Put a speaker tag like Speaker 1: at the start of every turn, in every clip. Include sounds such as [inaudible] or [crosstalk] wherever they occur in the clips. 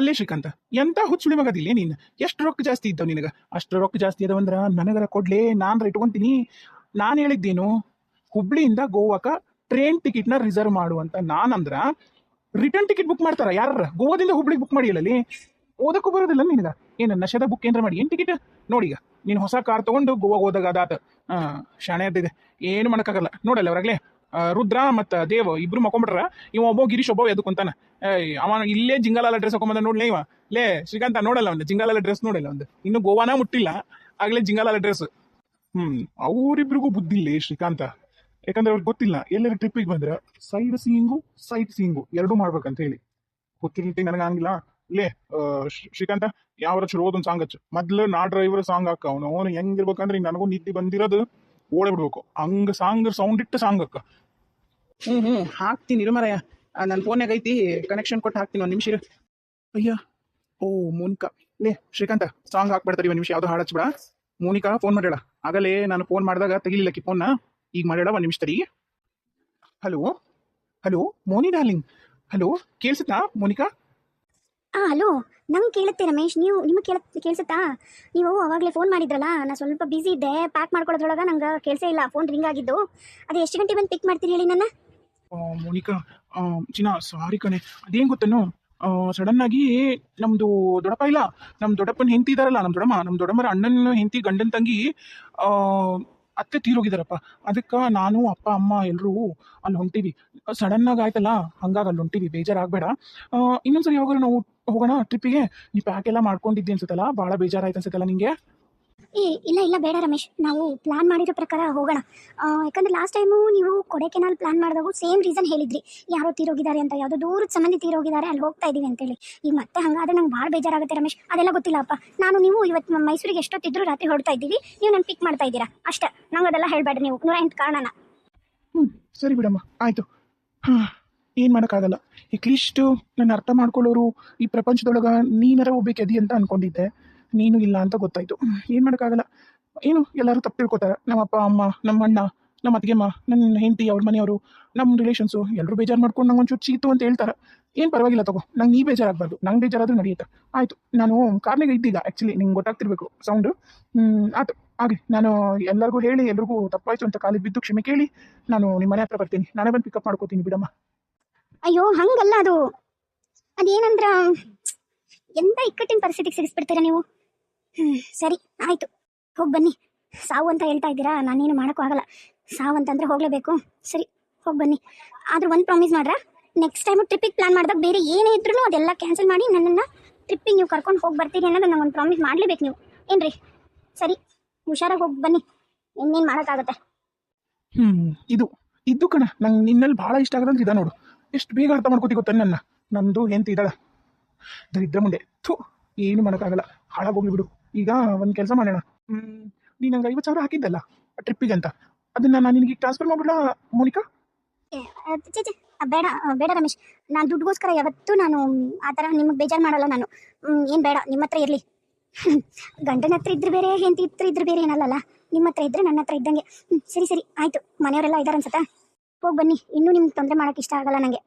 Speaker 1: ಅಲ್ಲೇ ಶ್ರೀಕಾಂತ. ಎಂತ ಹುಚ್ಚುಳಿ ಮಗದಿಲ್ಲ ನೀನು? ಎಷ್ಟು ರೊಕ್ಕ ಜಾಸ್ತಿ ಇದ್ದಾವ ನಿನಗೆ? ಅಷ್ಟು ರೊಕ್ಕ ಜಾಸ್ತಿ ಅದಾವಂದ್ರ ನನಗರ ಕೊಡ್ಲೇ, ನಾನು ಇಟ್ಕೊಂತೀನಿ ನಾನು ಹೇಳಿದ್ದೇನು, ಹುಬ್ಳಿಯಿಂದ ಗೋವಾಕ ಟ್ರೈನ್ ಟಿಕೆಟ್ನ ರಿಸರ್ವ್ ಮಾಡು ಅಂತ. ನಾನಂದ್ರ ರಿಟರ್ನ್ ಟಿಕೆಟ್ ಬುಕ್ ಮಾಡ್ತಾರ ಯಾರ ಗೋವಾದಿಂದ ಹುಬ್ಳಿಗೆ ಬುಕ್ ಮಾಡಿಲ್ಲಲ್ಲಿ ಓದಕ್ಕೂ ಬರೋದಿಲ್ಲ ನಿನಗ? ಏನು ನಶದ ಬುಕ್ ಏನ್ರ ಮಾಡಿ? ಏನು ಟಿಕೆಟ್ ನೋಡಿಗ ನೀನು ಹೊಸ ಕಾರ್ ತಗೊಂಡು ಗೋವಾಗ ಹೋದಾಗ ಅದಾತ. ಹಾ, ಶಾಣೆ ಅದಿದೆ ಏನು ಮಾಡೋಕ್ಕಾಗಲ್ಲ. ನೋಡಲ್ಲ ಹೊರಗ್ಲೆ ರುದ್ರ ಮತ್ತು ದೇವ್ ಇಬ್ರು ಮಕ್ಕೊಂಬಿಟ್ರ. ಇವ ಒಬ್ಬ ಗಿರೀಶ್, ಒಬ್ಬ ಎದಕ್ಕಂತಾನ ಏಯ್ ಅವ ಇಲ್ಲೇ ಜಿಂಗಾಲಾಲ ಡ್ರೆಸ್ ಹಾಕೊಂಬಂದ ನೋಡ್ಲೇ ಇವ. ಲೇ, ಶ್ರೀಕಾಂತ, ನೋಡಲ್ಲ ಒಂದು ಜಿಂಗಾಲಾಲ ಡ್ರೆಸ್ ನೋಡಿಲ್ಲ ಒಂದು. ಇನ್ನು ಗೋವಾನ ಮುಟ್ಟಿಲ್ಲ. ಆಗ್ಲೇ ಜಿಂಗಾಲಾಲ ಡ್ರೆಸ್ ಹ್ಮ್, ಅವರಿಬ್ರಿಗೂ ಬುದ್ಧಿ ಇಲ್ಲ ಶ್ರೀಕಾಂತ. ಯಾಕಂದ್ರೆ ಅವ್ರಿಗೆ ಗೊತ್ತಿಲ್ಲ, ಎಲ್ಲರ ಟ್ರಿಪ್ಪಿಗೆ ಬಂದ್ರೆ ಸೈಡ್ ಸೀಯಿಂಗು ಸೈಡ್ ಸೀಯಿಂಗು ಎರಡೂ ಮಾಡ್ಬೇಕಂತ ಹೇಳಿ. ಗೊತ್ತಿರ್ತಿ ನನಗೆ ಹಂಗಿಲ್ಲ. ಲೇ ಶ್ರೀಕಾಂತ ಯಾವ ಚಲೋದೊಂದು ಸಾಂಗ್ ಹಚ್ಚು. ಮೊದ್ಲು ನಾ ಡ್ರೈವರ್ ಸಾಂಗ್ ಹಾಕ. ಅವನು ಅವನು ಹೆಂಗಿರ್ಬೇಕಂದ್ರೆ ನನಗೂ ನಿದ್ದೆ ಬಂದಿರೋದು. ಓಡೇ ಬಿಡ್ಬೇಕು ಹಂಗ ಸಾಂಗ್ ಸೌಂಡ್ ಇಟ್ಟು ಸಾಂಗ್ ಅಕ್ಕ.
Speaker 2: ಹ್ಞೂ ಹ್ಞೂ ಹಾಕ್ತೀನಿ ಇರು ಮರಯ್ಯ ನನ್ನ ಫೋನ್ಯಾಗ ಐತಿ ಕನೆಕ್ಷನ್ ಕೊಟ್ಟು ಹಾಕ್ತೀನಿ ಒಂದು ನಿಮಿಷ ಇರು.
Speaker 1: ಅಯ್ಯ, ಓ, ಮೋನಿಕಾ. ಲೇ, ಶ್ರೀಕಾಂತ, ಸಾಂಗ್ ಹಾಕ್ಬಿಡ್ತಾರೆ ಒಂದು ನಿಮಿಷ, ಯಾವ್ದು ಹಾಡು ಹಚ್ಬಿಡ. ಮೋನಿಕಾ ಫೋನ್ ಮಾಡ್ಯಾಳ ಆಗಲೇ ನಾನು ಫೋನ್ ಮಾಡಿದಾಗ ತೆಗಿಲಿಲ್ಲಕಿ ಫೋನ್ನ ಈಗ ಮಾಡ್ಯಾಳ ಒಂದು ನಿಮಿಷ ತಡಿ. Hello hello Moni darling hello ಕೇಳಿಸುತ್ತಾ, Monica?
Speaker 3: ಆ ಹಲೋ ನಂಗೆ ಕೇಳುತ್ತೆ ರಮೇಶ್, ನೀವು ನಿಮಗೆ ಕೇಳ, ಕೇಳಿಸುತ್ತಾ? ನೀವು ಅವಾಗಲೇ ಫೋನ್ ಮಾಡಿದ್ರಲ್ಲ ನಾನು ಸ್ವಲ್ಪ ಬ್ಯುಸಿ ಇದ್ದೆ ಪ್ಯಾಕ್ ಮಾಡ್ಕೊಳ್ಳೋದ್ರೊಳಗೆ ನಂಗೆ ಕೇಳಿಸೇ ಇಲ್ಲ ಫೋನ್ ರಿಂಗ್ ಆಗಿದ್ದು. ಅದು ಎಷ್ಟು ಗಂಟೆ ಬಂದು ಪಿಕ್ ಮಾಡ್ತೀರಿ ಹೇಳಿ ನನ್ನ?
Speaker 1: ಮೋನಿಕಾ ಚಿನ್ನ ಸಾರಿ ಕಣೆ. ಅದೇನು ಗೊತ್ತೇನು? ಸಡನ್ ಆಗಿ ನಮ್ದು ದೊಡ್ಡಪ್ಪ ಇಲ್ಲ ನಮ್ಮ ದೊಡ್ಡಪ್ಪನ ಹೆಂಡತಿ ಇದಾರಲ್ಲ ನಮ್ಮ ದೊಡ್ಡಮ್ಮ ನಮ್ಮ ದೊಡ್ಡಮ್ಮರ ಅಣ್ಣನ ಹೆಂಡತಿ, ಗಂಡನ ತಂಗಿ ಅತ್ತೆ ತೀರೋಗಿದಾರಪ್ಪ. ಅದಕ್ಕೆ ನಾನು, ಅಪ್ಪ, ಅಮ್ಮ ಎಲ್ಲರೂ ಅಲ್ಲಿ ಹೊಂಟೀವಿ. ಸಡನ್ ಆಗಿ ಆಯ್ತಲ್ಲ, ಹಂಗಾಗಿ ಅಲ್ಲಿ ಹೊಂಟೀವಿ, ಬೇಜಾರಾಗಬೇಡ. ಇನ್ನೊಂದ್ಸರಿ ಯಾವಾಗ ನಾವು ಹೋಗೋಣ ಟ್ರಿಪ್ಪಿಗೆ? ನೀ ಪ್ಯಾಕ್ ಎಲ್ಲ ಮಾಡ್ಕೊಂಡಿದ್ದೆ ಅನ್ಸುತ್ತಲ್ಲ ಭಾಳ ಬೇಜಾರಾಯ್ತು ಅನ್ಸುತ್ತಲ್ಲ ನಿಂಗೆ?
Speaker 3: ಏ ಇಲ್ಲ ಇಲ್ಲ ಬೇಡ ರಮೇಶ್. ನಾವು ಪ್ಲಾನ್ ಮಾಡಿದ ಪ್ರಕಾರ ಹೋಗೋಣ. ಯಾಕಂದ್ರೆ ಲಾಸ್ಟ್ ಟೈಮು ನೀವು ಕೊಡೆಕೆನಾಲ್ ಪ್ಲಾನ್ ಮಾಡಿದಾಗ ಸೇಮ್ ರೀಸನ್ ಹೇಳಿದ್ರಿ. ಯಾರೋ ತೀರೋಗಿದ್ದಾರೆ ಅಂತ ಯಾವುದೋ ದೂರದ ಸಂಬಂಧಿ ತೀರೋಗಿದ್ದಾರೆ ಅಲ್ಲಿ ಹೋಗ್ತಾ ಇದೀವಿ ಅಂತೇಳಿ. ಈಗ ಮತ್ತೆ ಹಂಗಾದ್ರೆ ನಂಗೆ ಭಾಳ ಬೇಜಾರಾಗುತ್ತೆ ರಮೇಶ್. ಅದೆಲ್ಲ ಗೊತ್ತಿಲ್ಲಪ್ಪ. ನಾನು ನೀವು ಇವತ್ತು ಮೈಸೂರಿಗೆ ಎಷ್ಟೊತ್ತಿದ್ರು ರಾತ್ರಿ ಹೊಡ್ತಾ ಇದ್ದೀವಿ. ನೀವು ನನ್ನ ಪಿಕ್ ಮಾಡ್ತಾ ಇದ್ದೀರಾ? ಅಷ್ಟೇ. ನಂಗೆ ಅದೆಲ್ಲ ಹೇಳಬೇಡ ನೀವು. ನೂರ ಎಂಟು ಕಾರಣನ.
Speaker 1: ಹ್ಞೂ ಸರಿ ಬಿಡಮ್ಮ. ಆಯಿತು. ಹಾಂ. ಏನು ಮಾಡೋಕ್ಕಾಗಲ್ಲ. ಇಟ್ಲೀಸ್ಟು ನನ್ನ ಅರ್ಥ ಮಾಡ್ಕೊಳ್ಳೋರು ಈ ಪ್ರಪಂಚದೊಳಗೆ ನೀನರ ಹೋಗ್ಬೇಕದಿ ಅಂತ ಅನ್ಕೊಂಡಿದ್ದೆ. ನೀನು ಇಲ್ಲ ಅಂತ ಗೊತ್ತಾಯ್ತು. ಏನು ಮಾಡೋಕ್ಕಾಗಲ್ಲ. ಏನು? ಎಲ್ಲರೂ ತಪ್ಪು ತಿಳ್ಕೊತಾರೆ. ನಮ್ಮ ಅಪ್ಪ, ಅಮ್ಮ, ನಮ್ಮ ಅಣ್ಣ, ನಮ್ಮ ಅತ್ತಿಗೆಮ್ಮ ನನ್ನ ಹೆಂಡತಿ, ಅವ್ರ ಮನೆಯವರು ನಮ್ಮ ರಿಲೇಷನ್ಸು ಎಲ್ಲರೂ ಬೇಜಾರು ಮಾಡ್ಕೊಂಡು ನಂಗೆ ಒಂಚೂರು ಚೀತು ಅಂತ ಹೇಳ್ತಾರೆ. ಏನು ಪರವಾಗಿಲ್ಲ ತಗೋ. ನಂಗೆ ನೀ ಬೇಜಾರಾಗಬಾರ್ದು. ನಂಗೆ ಬೇಜಾರಾದ್ರೂ ನಡೆಯುತ್ತೆ. ಆಯಿತು. ನಾನು ಕಾರ್ನಾಗ ಇದ್ದೀಗ ಆ್ಯಕ್ಚುಲಿ ನಿಂಗೆ ಗೊತ್ತಾಗ್ತಿರ್ಬೇಕು ಸೌಂಡು ಆಯ್ತು. ಆಗಲಿ ನಾನು ಎಲ್ಲರಿಗೂ ಹೇಳಿ, ಎಲ್ರಿಗೂ ತಪ್ಪಾಯಿತು ಅಂತ ಕಾಲಿಗೆ ಬಿದ್ದು ಕ್ಷಮೆ ಕೇಳಿ, ನಾನು ನಿಮ್ಮ ಮನೆ ಹತ್ರ ಬರ್ತೀನಿ. ನಾನೇ ಬಂದು ಪಿಕಪ್ ಮಾಡ್ಕೋತೀನಿ ಬಿಡಮ್ಮ.
Speaker 3: ಅಯ್ಯೋ, ಹಂಗಲ್ಲ ಅದು. ಅದೇನಂದ್ರ, ಎಂತ ಇಕ್ಕಟ್ಟಿನ ಪರಿಸ್ಥಿತಿಗೆ ಸಿಗಿಸ್ಬಿಡ್ತೀರಾ ನೀವು? ಹ್ಮ್, ಸರಿ, ಆಯ್ತು. ಹೋಗಿ ಬನ್ನಿ. ಸಾವು ಅಂತ ಹೇಳ್ತಾ ಇದ್ದೀರಾ? ನಾನೇನು ಮಾಡೋಕ್ಕೂ ಆಗಲ್ಲ. ಸಾವು ಅಂತಂದ್ರೆ ಹೋಗ್ಲೇಬೇಕು. ಸರಿ, ಹೋಗಿ ಬನ್ನಿ. ಆದ್ರೂ ಒಂದು ಪ್ರಾಮಿಸ್ ಮಾಡ್ರ? ನೆಕ್ಸ್ಟ್ ಟೈಮು ಟ್ರಿಪ್ಪಿಗೆ ಪ್ಲಾನ್ ಮಾಡಿದಾಗ ಬೇರೆ ಏನೇ ಇದ್ರೂ ಅದೆಲ್ಲ ಕ್ಯಾನ್ಸಲ್ ಮಾಡಿ ನನ್ನನ್ನು ಟ್ರಿಪ್ಪಿಗೆ ನೀವು ಕರ್ಕೊಂಡು ಹೋಗಿ ಬರ್ತೀರಿ ಅನ್ನೋದು ನಂಗೆ ಒಂದು ಪ್ರಾಮಿಸ್ ಮಾಡಲೇಬೇಕು ನೀವು. ಏನ್ರಿ? ಸರಿ, ಹುಷಾರಾಗಿ ಹೋಗಿ ಬನ್ನಿ. ಇನ್ನೇನು ಮಾಡೋಕ್ಕಾಗತ್ತೆ?
Speaker 1: ಹ್ಞೂ ಇದು ಇದು ಕಣ, ನಂಗೆ ನಿನ್ನಲ್ಲಿ ಭಾಳ ಇಷ್ಟ ಆಗೋದಂದ್ರೆ ಇದ ನೋಡು. ಎಷ್ಟು ಬೇಗ ಅರ್ಥ ಮಾಡ್ಕೋತಿ ಗೊತ್ತ ನನ್ನ? ನಂದು ಹೆಂತಿ ಇದ್ದಾಳ. ದರಿದ್ರ ಮುಂದೆ. ಥೂ, ಏನು ಮಾಡೋಕ್ಕಾಗಲ್ಲ. ಹಾಳಾಗೋಗ್ಲಿ ಬಿಡು. ಈಗ ಒಂದು ಕೆಲಸ ಮಾಡೋಣ. ನೀನು ನಂಗೆ ಐವತ್ತು ಸಾವಿರ ಹಾಕಿದ್ದಲ್ಲ ಟ್ರಿಪ್ಪಿಗೆ ಅಂತ. ಅದನ್ನ ನಾನು ನಿನಗೆ ಟ್ರಾನ್ಸ್ಫರ್ ಮಾಡ್ಬಿಡ ಮೋನಿಕಾ?
Speaker 3: ಬೇಡ ಬೇಡ ರಮೇಶ್. ನಾನು ದುಡ್ಡುಗೋಸ್ಕರ ಯಾವತ್ತೂ ನಾನು, ಆ ಥರ ನಿಮಗೆ ಬೇಜಾರು ಮಾಡಲ್ಲ ನಾನು. ಏನು ಬೇಡ ನಿಮ್ಮ ಹತ್ರ ಇರಲಿ. [laughs] ಗಂಡನ ಹತ್ರ ಇದ್ರೆ ಬೇರೆ, ಹೆಂಡತಿ ಹತ್ರ ಇದ್ರೆ ಬೇರೆ ಏನಲ್ಲಲ್ಲ? ನಿಮ್ಮ ಹತ್ರ ಇದ್ರೆ ನನ್ನ ಹತ್ರ ಇದ್ದಂಗೆ. ಸರಿ ಸರಿ, ಆಯಿತು. ಮನೆಯವರೆಲ್ಲ ಇದ್ದಾರೆ ಅನ್ಸತ್ತಾ? ಹೋಗಿ ಬನ್ನಿ. ಇನ್ನೂ ನಿಮ್ಗೆ ತೊಂದರೆ ಮಾಡೋಕೆ ಇಷ್ಟ ಆಗಲ್ಲ ನನಗೆ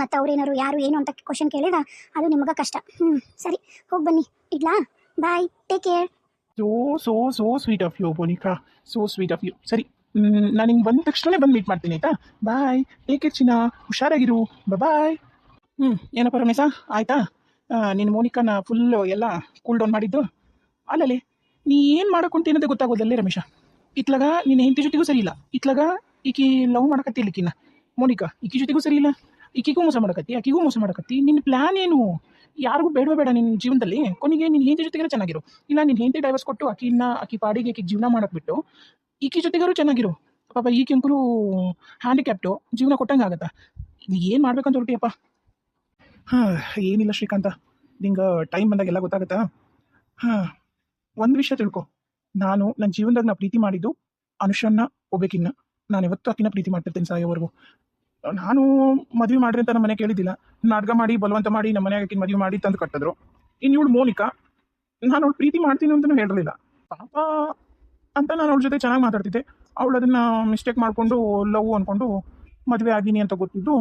Speaker 3: ಮತ್ತು ಅವ್ರೇನಾರು ಯಾರು ಏನು ಅಂತ ಕ್ವಶನ್ ಕೇಳಿದ ಅದು ನಿಮಗೆ ಕಷ್ಟ. ಹ್ಞೂ ಸರಿ, ಹೋಗಿ ಬನ್ನಿ. ಇಡ್ಲಾ? Bye take care
Speaker 1: so so so sweet of you Monica so sweet of you ಸರಿ ನಾನು ನಿಮ್ಗೆ ಬಂದ ತಕ್ಷಣ ಬಂದು ಮೀಟ್ ಮಾಡ್ತೀನಿ, ಆಯ್ತಾ? ಬಾಯ್ ಟೇಕ್ ಕೇರ್ ಚಿನ್ನ. ಹುಷಾರಾಗಿರು. ಬಾಯ್ ಹ್ಞೂ ಏನಪ್ಪ ರಮೇಶ? ಆಯಿತಾ? ನಿನ್ನ ಮೋನಿಕಾನ ಫುಲ್ ಎಲ್ಲ ಕೂಲ್ ಡೌನ್ ಮಾಡಿದ್ದು? ಅಲ್ಲಲ್ಲಿ ನೀ ಏನು ಮಾಡಕ್ಕಂತ ಗೊತ್ತಾಗೋದಲ್ಲೇ ರಮೇಶ. ಇತ್ಲಾಗ ನಿನ್ನ ಹೆಂಡತಿ ಜೊತೆಗೂ ಸರಿ ಇಲ್ಲ. ಇತ್ಲಾಗ ಈಕಿ ಲವ್ ಮಾಡಕತ್ತಿ ಇಲ್ಲಿಕಿನ ಮೋನಿಕಾ ಈಕಿ ಜೊತೆಗೂ ಸರಿ ಇಲ್ಲ ಈಕಿಗೂ ಮೋಸ ಮಾಡಕತ್ತಿ ಆಕಿಗೂ ಮೋಸ ಮಾಡಕತ್ತಿ ನಿನ್ನ ಪ್ಲ್ಯಾನ್ ಏನು ಯಾರಿಗೂ ಬೇಡವೇ ಬೇಡ ನಿನ್ನ ಜೀವನದಲ್ಲಿ ಕೊನೆಗೆ ನಿನ್ನ ಹೆಂಡತಿ ಜೊತೆಗೆ ಚೆನ್ನಾಗಿರು ಇಲ್ಲ ನಿನ್ನ ಹೆಂಡತಿ ಡೈವರ್ಸ್ ಕೊಟ್ಟು ಆಕಿನ ಆಕಿ ಪಾಡಿಗೆ ಆಕಿ ಜೀವನ ಮಾಡಕ್ಬಿಟ್ಟು ಈಕಿ ಜೊತೆಗಾರು ಚೆನ್ನಾಗಿರು ಪಾಪ ಈ ಅಂಕರು ಹ್ಯಾಂಡಿಕ್ಯಾಪ್ಟು ಜೀವನ ಕೊಟ್ಟಂಗೆ ಆಗತ್ತಾ ಏನು ಮಾಡ್ಬೇಕಂತ ಹೊರಟಿಯಪ್ಪ ಹಾಂ ಏನಿಲ್ಲ ಶ್ರೀಕಾಂತ ನಿಂಗೆ ಟೈಮ್ ಬಂದಾಗ ಎಲ್ಲ ಗೊತ್ತಾಗತ್ತಾ ಹಾಂ ಒಂದು ವಿಷಯ ತಿಳ್ಕೊ ನಾನು ನನ್ನ ಜೀವನದಾಗ ನಾ ಪ್ರೀತಿ ಮಾಡಿದ್ದು ಅನುಷನ್ನ ಒಬ್ಬೇಕಿನ್ನ ನಾನು ಇವತ್ತು ಆಕಿನ ಪ್ರೀತಿ ಮಾಡ್ತಿರ್ತೀನಿ ಸಾಯೋವರೆಗೂ ನಾನು ಮದುವೆ ಮಾಡ್ರಿ ಅಂತ ನಮ್ಮ ಮನೆ ಕೇಳಿದ್ದಿಲ್ಲ. ನಾಟಕ ಮಾಡಿ, ಬಲವಂತ ಮಾಡಿ, ನಮ್ಮ ಮನೆಯಾಗ ಆಕಿನ ಮದುವೆ ಮಾಡಿ ತಂದು ಕಟ್ಟಿದ್ರು. ಇನ್ನು ಇವಳು ಮೋನಿಕಾ, ನಾನು ಅವಳು ಪ್ರೀತಿ ಮಾಡ್ತೀನಿ ಅಂತಲೂ ಹೇಳಿರಲಿಲ್ಲ. ಪಾಪ ಅಂತ ನಾನು ಅವಳ ಜೊತೆ ಚೆನ್ನಾಗಿ ಮಾತಾಡ್ತಿದ್ದೆ. ಅವಳು ಅದನ್ನು ಮಿಸ್ಟೇಕ್ ಮಾಡಿಕೊಂಡು ಲವ್ ಅಂದ್ಕೊಂಡು ಮದುವೆ ಆಗಿನಿ ಅಂತ ಗೊತ್ತಿದ್ದು,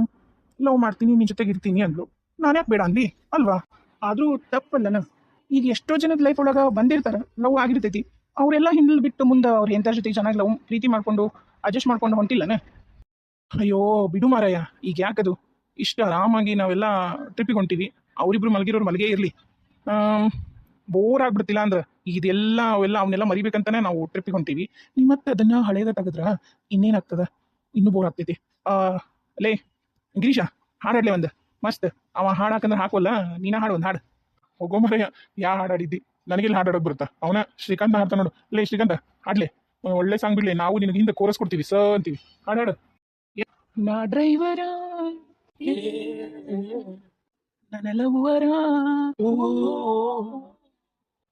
Speaker 1: ಲವ್ ಮಾಡ್ತೀನಿ ನಿನ್ನ ಜೊತೆಗೆ ಇರ್ತೀನಿ ಅಂದ್ಲು. ನಾನು ಯಾಕೆ ಬೇಡ ಅಂದಿ ಅಲ್ವಾ? ಆದ್ರೂ ತಪ್ಪಲ್ಲನ? ಈಗ ಎಷ್ಟೋ ಜನದ ಲೈಫ್ ಒಳಗೆ ಬಂದಿರ್ತಾರೆ, ಲವ್ ಆಗಿರ್ತೈತಿ. ಅವರೆಲ್ಲ ಹಿಂದಲ್ ಬಿಟ್ಟು ಮುಂದೆ ಅವ್ರು ಎಂಥ ಜೊತೆಗೆ ಚೆನ್ನಾಗಿ ಲವ್ ಪ್ರೀತಿ ಮಾಡ್ಕೊಂಡು ಅಡ್ಜಸ್ಟ್ ಮಾಡ್ಕೊಂಡು ಹೊಂಟಿಲ್ಲನೆ? ಅಯ್ಯೋ, ಬಿಡು ಮಾರಾಯ. ಈಗ ಯಾಕದು? ಇಷ್ಟು ಆರಾಮಾಗಿ ನಾವೆಲ್ಲ ಟ್ರಿಪ್ಪಿಗೆ ಹೊಂಟಿವಿ. ಅವರಿಬ್ರು ಮಲಗಿರೋರು ಮಲಗೇ ಇರಲಿ. ಬೋರ್ ಆಗ್ಬಿಡ್ತಿಲ್ಲ ಅಂದ್ರೆ ಇದೆಲ್ಲ ಅವೆಲ್ಲ ಅವನ್ನೆಲ್ಲ ಮರಿಬೇಕಂತಾನೆ ನಾವು ಟ್ರಿಪ್ಪಿಗೆ ಹೊಂಟಿವಿ. ನೀವು ಮತ್ತೆ ಅದನ್ನ ಹಳೇದ ತೆಗೆದ್ರ? ಇನ್ನೇನಾಗ್ತದ ಇನ್ನೂ ಬೋರ್ ಆಗ್ತೈತಿ. ಲೇ, ಗಿರೀಶ ಹಾಡಾಡ್ಲೆ ಒಂದು. ಮಸ್ತ್. ಅವ ಹಾಡಾಕಂದ್ರೆ ಹಾಕೋಲ್ಲ ನೀನ ಹಾಡು ಒಂದು ಹಾಡು. ಹೋಗೋ ಮರ ಯಾ ಹಾಡಾಡಿದ್ದಿ ನನಗೆಲ್ಲ ಹಾಡಾಡೋಕೆ ಬರುತ್ತಾ? ಅವನ ಶ್ರೀಕಾಂತ ಹಾಡ್ತಾ ನೋಡು. ಲೇ, ಶ್ರೀಕಾಂತ, ಹಾಡ್ಲೆ. ಒಳ್ಳೆ ಸಾಂಗ್ ಬಿಡ್ಲಿ. ನಾವು ನಿನಗೆ ಹಿಂದೆ ಕೋರಸ್ ಕೊಡ್ತೀವಿ. ಸ ಅಂತೀವಿ. ಹಾಡಾಡು ನಾ ಡ್ರೈವರ ನನ್ನ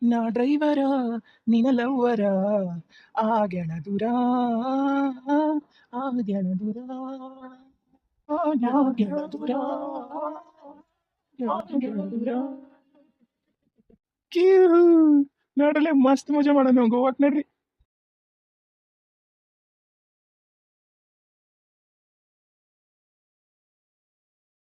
Speaker 1: ನಾ ಡ್ರೈವರ ನಿನ ಲವ್ವರ ಆಗ್ಯಾಣ ದೂರ ಆಗ್ಯಾಣ ದೂರ ಕ್ಯೂ ಮಸ್ತ್ ಮಜಾ ಮಾಡೋಣ ಗೋವಾಕ್ ನಡ್ರಿ.